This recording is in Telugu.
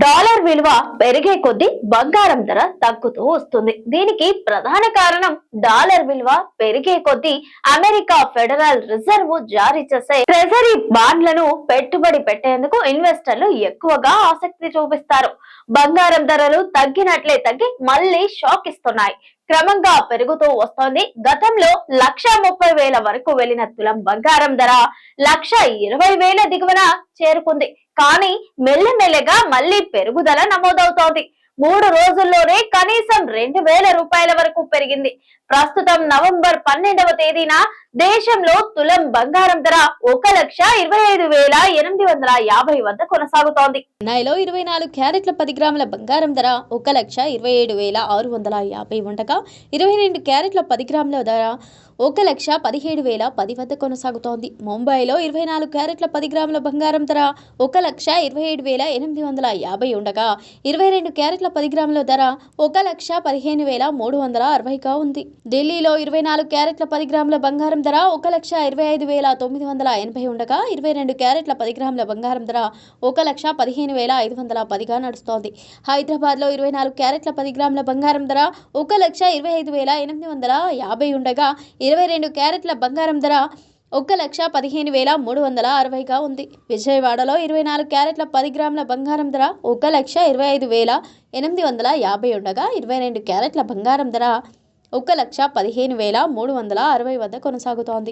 డాలర్ విలువ పెరిగే కొద్దీ బంగారం ధర తగ్గుతూ వస్తుంది. దీనికి ప్రధాన కారణం డాలర్ విలువ పెరిగే కొద్దీ అమెరికా ఫెడరల్ రిజర్వ్ జారీ చేసే ట్రెజరీ బాండ్లను పెట్టుబడి పెట్టేందుకు ఇన్వెస్టర్లు ఎక్కువగా ఆసక్తి చూపిస్తారు. బంగారం ధరలు తగ్గినట్లే తగ్గి మళ్ళీ షాక్ ఇస్తున్నాయి. క్రమంగా పెరుగుతూ వస్తోంది. గతంలో లక్ష ముప్పై వేల వరకు వెళ్ళిన తులం బంగారం ధర లక్ష ఇరవై వేల దిగువన చేరుకుంది. కానీ మెల్లమెల్లగా మళ్ళీ పెరుగుదల నమోదవుతోంది. మూడు రోజుల్లోనే కనీసం రెండు వేల రూపాయల వరకు పెరిగింది. ప్రస్తుతం నవంబర్ పన్నెండవ తేదీన దేశంలో తులం బంగారం ధర ఒక లక్ష ఇరవై ఐదు వేల ఎనిమిది వందల యాభై వద్ద కొనసాగుతోంది. చెన్నైలో ఇరవై నాలుగు క్యారెట్ల పది గ్రాముల బంగారం ధర ఒక లక్ష ఇరవై ఏడు వేల ఆరు వందల యాభై ఉండగా ఇరవై రెండు క్యారెట్ల పది గ్రాముల ధర ఒక లక్ష పదిహేడు వేల పది వద్ద కొనసాగుతోంది. ముంబైలో ఇరవై నాలుగు క్యారెట్ల పది గ్రాముల బంగారం ధర ఒక లక్ష ఇరవై ఏడు వేల ఎనిమిది వందల యాభై ఉండగా ఇరవై రెండు క్యారెట్ల పది గ్రాముల ధర ఒక లక్ష పదిహేను వేల మూడు వందల అరవైగా ఉంది. ఢిల్లీలో ఇరవై నాలుగు క్యారెట్ల పది గ్రాముల బంగారం ధర ఒక లక్ష ఇరవై ఐదు వేల తొమ్మిది వందల ఎనభై ఉండగా ఇరవై రెండు క్యారెట్ల పది గ్రాముల బంగారం ధర ఒక లక్ష పదిహేను వేల ఐదు వందల పదిగా నడుస్తోంది. హైదరాబాద్లో ఇరవై నాలుగు క్యారెట్ల పది గ్రాముల బంగారం ధర ఒక లక్ష ఇరవై ఐదు వేల ఎనిమిది వందల యాభై ఉండగా ఇరవై రెండు క్యారెట్ల బంగారం ధర ఒక లక్ష పదిహేను వేల మూడు వందల అరవైగా ఉంది. విజయవాడలో ఇరవై నాలుగు క్యారెట్ల పది గ్రాముల బంగారం ధర ఒక లక్ష ఇరవై ఐదు వేల ఎనిమిది వందల యాభై ఉండగా ఇరవై రెండు క్యారెట్ల బంగారం ధర ఒక లక్ష పదిహేను వేల మూడు వందల అరవై వద్ద కొనసాగుతోంది.